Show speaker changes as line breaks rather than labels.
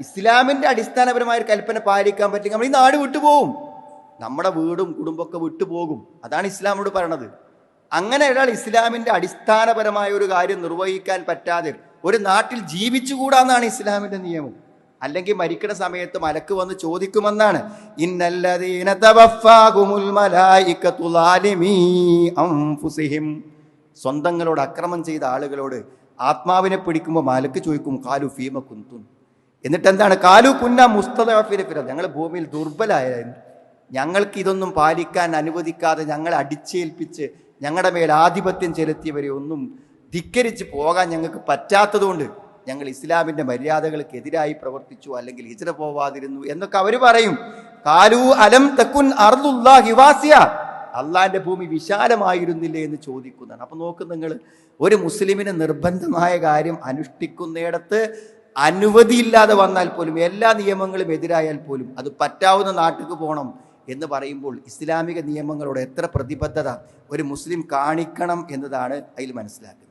ഇസ്ലാമിന്റെ അടിസ്ഥാനപരമായ ഒരു കൽപ്പന പാലിക്കാൻ പറ്റില്ല നമ്മൾ ഈ നാട് വിട്ടുപോകും. നമ്മുടെ വീടും കുടുംബമൊക്കെ വിട്ടുപോകും. അതാണ് ഇസ്ലാമോട് പറയണത്. അങ്ങനെ ഒരാൾ ഇസ്ലാമിന്റെ അടിസ്ഥാനപരമായ ഒരു കാര്യം നിർവഹിക്കാൻ പറ്റാതെ ഒരു നാട്ടിൽ ജീവിച്ചുകൂടാന്നാണ് ഇസ്ലാമിന്റെ നിയമം. അല്ലെങ്കിൽ മരിക്കുന്ന സമയത്ത് മലക്ക് വന്ന് ചോദിക്കുമെന്നാണ്. സ്വന്തങ്ങളോട് അക്രമം ചെയ്ത ആളുകളോട് ആത്മാവിനെ പിടിക്കുമ്പോൾ മലക്ക് ചോദിക്കും കാലു ഫീമ കുന്തുൻ? എന്നിട്ട് എന്താണ് കാലു കുന്ന മുസ്തദഫിനെ ഫിറ ഞങ്ങൾ ഭൂമിയിൽ ദുർബലായിരുന്നു. ഞങ്ങൾക്ക് ഇതൊന്നും പാലിക്കാൻ അനുവദിക്കാതെ ഞങ്ങളെ അടിച്ചേൽപ്പിച്ച് ഞങ്ങളുടെ മേൽ ആധിപത്യം ചെലുത്തിയവരെ ഒന്നും ധിക്കരിച്ച് പോകാൻ ഞങ്ങൾക്ക് പറ്റാത്തതുകൊണ്ട് ഞങ്ങൾ ഇസ്ലാമിന്റെ മര്യാദകൾക്ക് എതിരായി പ്രവർത്തിച്ചു അല്ലെങ്കിൽ ഹിജറ പോവാതിരുന്നു എന്നൊക്കെ അവർ പറയും. കാലു അലം തക്കുൻ അർദുല്ലാ ഹിവാസിയ അള്ളാന്റെ ഭൂമി വിശാലമായിരുന്നില്ലേ എന്ന് ചോദിക്കുന്നതാണ്. അപ്പൊ നോക്ക് നിങ്ങൾ ഒരു മുസ്ലിമിന് നിർബന്ധമായ കാര്യം അനുഷ്ഠിക്കുന്നിടത്ത് അനുമതിയില്ലാതെ വന്നാൽ പോലും എല്ലാ നിയമങ്ങളും എതിരായാൽ പോലും അത് പറ്റാവുന്ന നാട്ടിലേക്ക് പോകണം എന്ന് പറയുമ്പോൾ ഇസ്ലാമിക നിയമങ്ങളോട് എത്ര പ്രതിബദ്ധത ഒരു മുസ്ലിം കാണിക്കണം എന്നതാണ് അതിൽ മനസ്സിലാക്കുന്നത്.